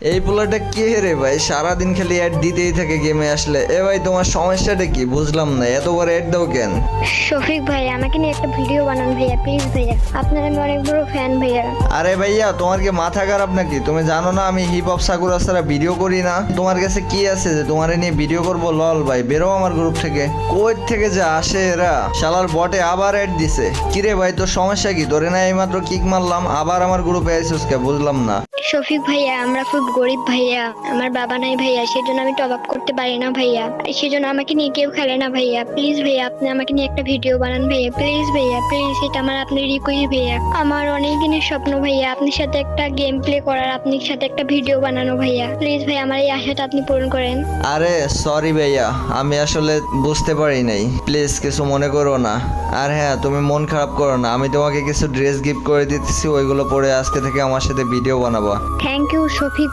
এই পোলাটা কে রে ভাই? সারাদিন খালি অ্যাড দিতেই থাকে গেমে আসলে। এ ভাই তোমার সমস্যাটা কি? বুঝলাম না এতবার অ্যাড দাও কেন? শফিক ভাই আমাকে নিয়ে একটা ভিডিও বানান ভাইয়া প্লিজ ভাইয়া। আপনার আমি অনেক বড় ফ্যান ভাইয়া। আরে ভাইয়া তোমার কি মাথা খারাপ নাকি? তুমি জানো না আমি হিপ হপ সাকুরা ছাড়া ভিডিও করি না। তোমার কাছে কি আছে যে তোমার নিয়ে ভিডিও করব? লল ভাই বেরো আমার গ্রুপ থেকে। কই থেকে যে আসে এরা? শালার বটে আবার অ্যাড দিছে। কিরে ভাই তোর সমস্যা কি? তোরে না এইমাত্র কিক মারলাম আবার আমার গ্রুপে আইসুস কে? বুঝলাম না। শফিক ভাইয়া আমরা খুব গরিব ভাইয়া আমার বাবা নাই ভাইয়া সেজন্য আমি টপ আপ করতে পারি না ভাইয়া। সেজন্য আমাকে নিয়ে কেউ খেলে না ভাইয়া। প্লিজ ভাইয়া আপনি আমাকে নিয়ে একটা ভিডিও বানান ভাইয়া। প্লিজ ভাইয়া প্লিজ এটা আমার আপনার রিকোয়েস্ট ভাইয়া। আমার অনেক দিনের স্বপ্ন ভাইয়া আপনার সাথে একটা গেম প্লে করার আপনার সাথে একটা ভিডিও বানানো ভাইয়া। প্লিজ ভাই আমার এই আশাটা আপনি পূরণ করেন। আরে সরি ভাইয়া আমি আসলে বুঝতে পারি নাই। প্লিজ কিছু মনে করো না। আর হ্যাঁ তুমি মন খারাপ করো না। আমি তোমাকে কিছু ড্রেস গিফট করে দিতেছি ওইগুলো পরে আজকে থেকে আমার সাথে ভিডিও বানাবো। Thank you Shafiq